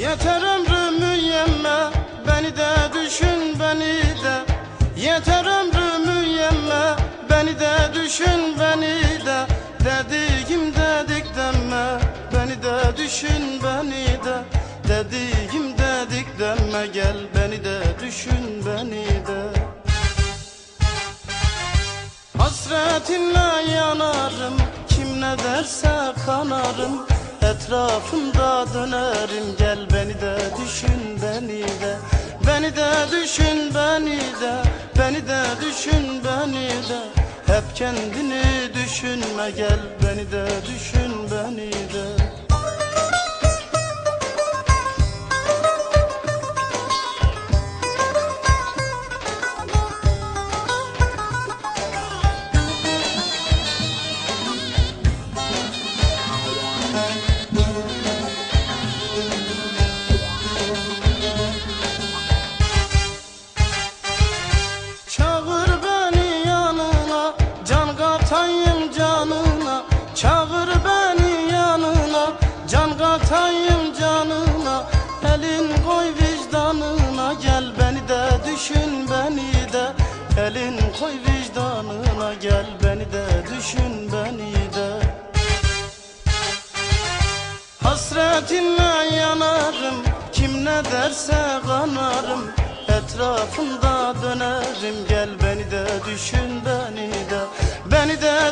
Yeter ömrümü yemme Beni de düşün beni de. Yeter ömrümü yemme Beni de düşün beni de. Dediğim dedik deme Beni de düşün beni de. Dediğim dedik deme Gel beni de düşün beni de. Hasretinle yanarım Kim ne derse kanarım Etrafımda dönerim. Gel beni de düşün beni de. Beni de düşün beni de. Beni de düşün beni de. Hep kendini düşünme. Gel beni de düşün beni de katayım canına Çağır beni yanına. Can katayım canına Elin koy vicdanına. Gel beni de düşün beni de. Elin koy vicdanına Gel beni de düşün beni de. Hasretinle yanarım Kim ne derse kanarım. Etrafında dönerim Gel beni de düşün beni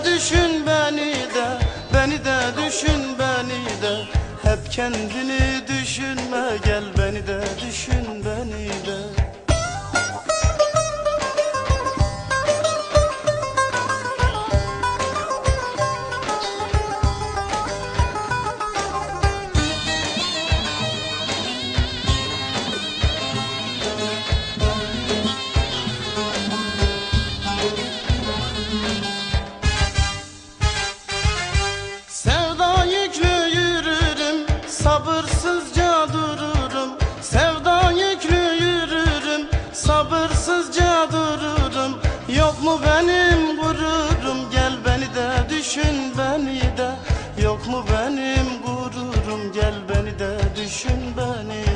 düşün beni de Beni de düşün beni de. Hep kendini düşünme Gel beni de düşün beni de Yok mu benim gururum? Gel beni de düşün beni de. Yok mu benim gururum? Gel beni de düşün beni